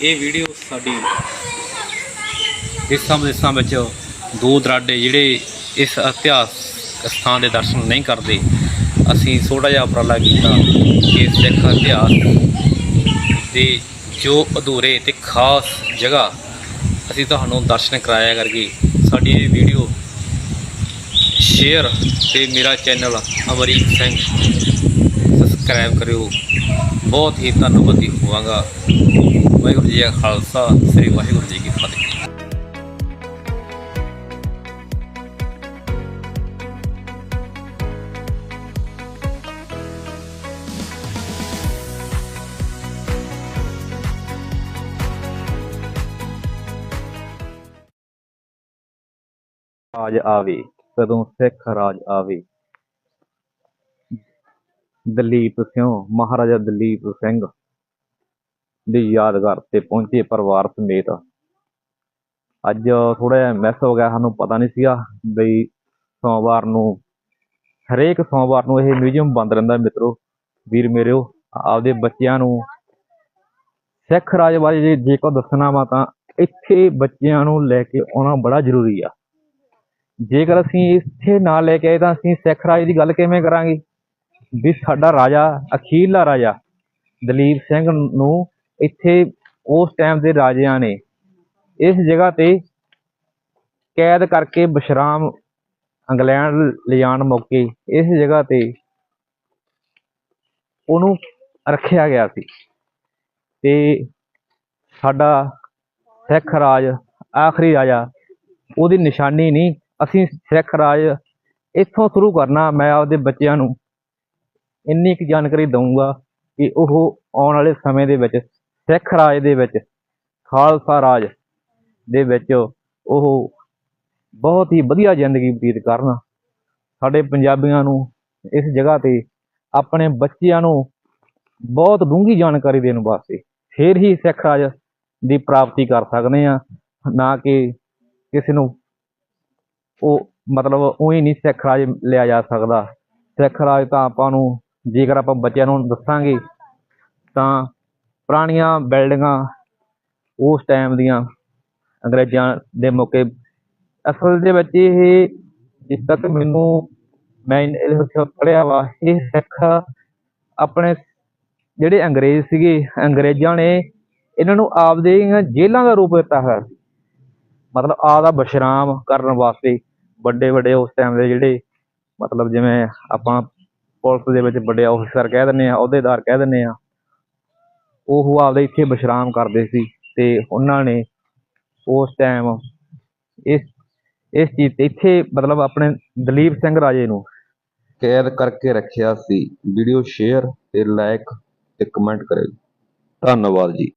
ਇਹ ਵੀਡੀਓ ਸਾਡੀ ਦੇਸਾਂ ਵਿਦੇਸਾਂ ਵਿੱਚ ਦੂਰ ਦਰਾਡੇ ਜਿਹੜੇ ਇਸ ਇਤਿਹਾਸ ਸਥਾਨ ਦੇ ਦਰਸ਼ਨ ਨਹੀਂ ਕਰਦੇ। ਅਸੀਂ ਥੋੜਾ ਜਿਹਾ ਉਪਰਾਲਾ ਕੀਤਾ ਕਿ ਸਿੱਖ ਇਤਿਹਾਸ ਦੇ ਜੋ ਅਧੂਰੇ ਤੇ ਖਾਸ ਜਗ੍ਹਾ ਅਸੀਂ ਤੁਹਾਨੂੰ ਦਰਸ਼ਨ ਕਰਾਇਆ ਕਰਕੇ ਸਾਡੀ ਇਹ ਵੀਡੀਓ ਸ਼ੇਅਰ ਤੇ ਮੇਰਾ ਚੈਨਲ ਅਮਰੀਕ ਸਿੰਘ ਸਬਸਕ੍ਰਾਈਬ ਕਰਿਓ। ਬਹੁਤ ਹੀ ਧੰਨਵਾਦੀ ਹੋਵਾਂਗਾ। ਵਾਹਿਗੁਰੂ ਜੀ ਕਾ ਖਾਲਸਾ ਸ੍ਰੀ ਵਾਹਿਗੁਰੂ ਜੀ ਕੀ ਫਤਿਹ ਰਾਜ ਆਵੇ ਕਦੋਂ ਸਿੱਖ ਰਾਜ ਆਵੇ ਦਲੀਪ ਸਿੰਘ ਮਹਾਰਾਜਾ ਦਲੀਪ ਸਿੰਘ ਦੀ ਯਾਦਗਾਰ ਤੇ ਪਹੁੰਚੇ ਪਰਿਵਾਰ ਸਮੇਤ। ਅੱਜ ਥੋੜਾ ਜਿਹਾ ਮਿਸ ਹੋ ਗਿਆ, ਸਾਨੂੰ ਪਤਾ ਨਹੀਂ ਸੀਗਾ ਬਈ ਸੋਮਵਾਰ ਨੂੰ, ਹਰੇਕ ਸੋਮਵਾਰ ਨੂੰ ਇਹ ਮਿਊਜ਼ੀਅਮ ਬੰਦ ਰਹਿੰਦਾ ਮਿੱਤਰੋ। ਵੀਰ ਮੇਰਿਓ, ਆਪਦੇ ਬੱਚਿਆਂ ਨੂੰ, ਸਿੱਖ ਰਾਜ ਬਾਰੇ ਜੇ ਜੇਕਰ ਦੱਸਣਾ ਵਾ ਤਾਂ ਇੱਥੇ ਬੱਚਿਆਂ ਨੂੰ ਲੈ ਕੇ ਆਉਣਾ ਬੜਾ ਜ਼ਰੂਰੀ ਆ। ਜੇਕਰ ਅਸੀਂ ਇੱਥੇ ਨਾ ਲੈ ਕੇ ਆਏ ਤਾਂ ਅਸੀਂ ਸਿੱਖ ਰਾਜ ਦੀ ਗੱਲ ਕਿਵੇਂ ਕਰਾਂਗੇ? ਵੀ ਸਾਡਾ ਰਾਜਾ ਅਖੀਰਲਾ ਰਾਜਾ ਦਲੀਪ ਸਿੰਘ ਨੂੰ ਇੱਥੇ ਉਸ ਟਾਈਮ ਦੇ ਰਾਜਿਆਂ ਨੇ ਇਸ ਜਗ੍ਹਾ ਤੇ ਕੈਦ ਕਰਕੇ ਵਿਸ਼ਰਾਮ ਇੰਗਲੈਂਡ ਲਿਜਾਣ ਮੌਕੇ ਇਸ ਜਗ੍ਹਾ ਤੇ ਉਹਨੂੰ ਰੱਖਿਆ ਗਿਆ ਸੀ। ਤੇ ਸਾਡਾ ਸਿੱਖ ਰਾਜ, ਆਖਰੀ ਰਾਜਾ, ਉਹਦੀ ਨਿਸ਼ਾਨੀ ਨਹੀਂ, ਅਸੀਂ ਸਿੱਖ ਰਾਜ ਇੱਥੋਂ ਸ਼ੁਰੂ ਕਰਨਾ, ਮੈਂ ਆਪਦੇ ਬੱਚਿਆਂ ਨੂੰ ਇੰਨੀ ਕੁ ਜਾਣਕਾਰੀ ਦਊਂਗਾ ਕਿ ਉਹ ਆਉਣ ਵਾਲੇ ਸਮੇਂ ਦੇ ਵਿੱਚ ਸਿੱਖ ਰਾਜ ਦੇ ਵਿੱਚ, ਖਾਲਸਾ ਰਾਜ ਦੇ ਵਿੱਚ ਉਹ ਬਹੁਤ ਹੀ ਵਧੀਆ ਜ਼ਿੰਦਗੀ ਬਤੀਤ ਕਰਨ। ਸਾਡੇ ਪੰਜਾਬੀਆਂ ਨੂੰ ਇਸ ਜਗ੍ਹਾ ਤੇ ਆਪਣੇ ਬੱਚਿਆਂ ਨੂੰ ਬਹੁਤ ਡੂੰਘੀ ਜਾਣਕਾਰੀ ਦੇਣ ਵਾਸਤੇ ਫਿਰ ਹੀ ਸਿੱਖ ਰਾਜ ਦੀ ਪ੍ਰਾਪਤੀ ਕਰ ਸਕਦੇ ਆ ਨਾ ਕਿ ਕਿਸੇ ਨੂੰ ਉਹ ਮਤਲਬ ਉਹੀ ਨਹੀਂ ਸਿੱਖ ਰਾਜ ਲਿਆ ਜਾ ਸਕਦਾ। ਸਿੱਖ ਰਾਜ ਤਾਂ ਆਪਾਂ ਨੂੰ ਜੇਕਰ ਆਪਾਂ ਬੱਚਿਆਂ ਨੂੰ ਦੱਸਾਂਗੇ ਤਾਂ ਪੁਰਾਣੀਆਂ ਬਿਲਡਿੰਗਾਂ ਉਸ ਟਾਈਮ ਦੀਆਂ ਅੰਗਰੇਜ਼ਾਂ ਦੇ ਮੌਕੇ। ਅਸਲ ਦੇ ਵਿੱਚ ਇਹ ਜਿਸ ਤੱਕ ਮੈਨੂੰ ਮੈਂ ਇਹਦੇ ਵਿੱਚ ਪੜ੍ਹਿਆ ਵਾ, ਇਹ ਸਿੱਖ ਆਪਣੇ ਜਿਹੜੇ ਅੰਗਰੇਜ਼ ਸੀਗੇ, ਅੰਗਰੇਜ਼ਾਂ ਨੇ ਇਹਨਾਂ ਨੂੰ ਆਪਦੇ ਜੇਲ੍ਹਾਂ ਦਾ ਰੂਪ ਦਿੱਤਾ ਹੋਇਆ ਸੀ। ਮਤਲਬ ਆਪਦਾ ਵਿਸ਼ਰਾਮ ਕਰਨ ਵਾਸਤੇ ਵੱਡੇ ਵੱਡੇ ਉਸ ਟਾਈਮ ਦੇ ਜਿਹੜੇ ਮਤਲਬ ਜਿਵੇਂ ਆਪਾਂ ਪੁਲਿਸ ਦੇ ਵਿੱਚ ਵੱਡੇ ਅਫਸਰ ਕਹਿ ਦਿੰਦੇ ਆ, ਅਹੁਦੇਦਾਰ ਕਹਿ ਦਿੰਦੇ ਆ ਉਹ ਆਪਦੇ ਇੱਥੇ ਵਿਸ਼ਰਾਮ ਕਰਦੇ ਸੀ ਤੇ ਉਹਨਾਂ ਨੇ ਉਸ ਟਾਈਮ ਇਸ ਇਸ ਚੀਜ਼ ਤੇ ਇੱਥੇ ਮਤਲਬ ਆਪਣੇ ਦਲੀਪ ਸਿੰਘ ਰਾਜੇ ਨੂੰ ਕੈਦ ਕਰਕੇ ਰੱਖਿਆ ਸੀ। ਵੀਡੀਓ ਸ਼ੇਅਰ ਤੇ ਲਾਈਕ ਤੇ ਕਮੈਂਟ ਕਰਿਓ। ਧੰਨਵਾਦ ਜੀ।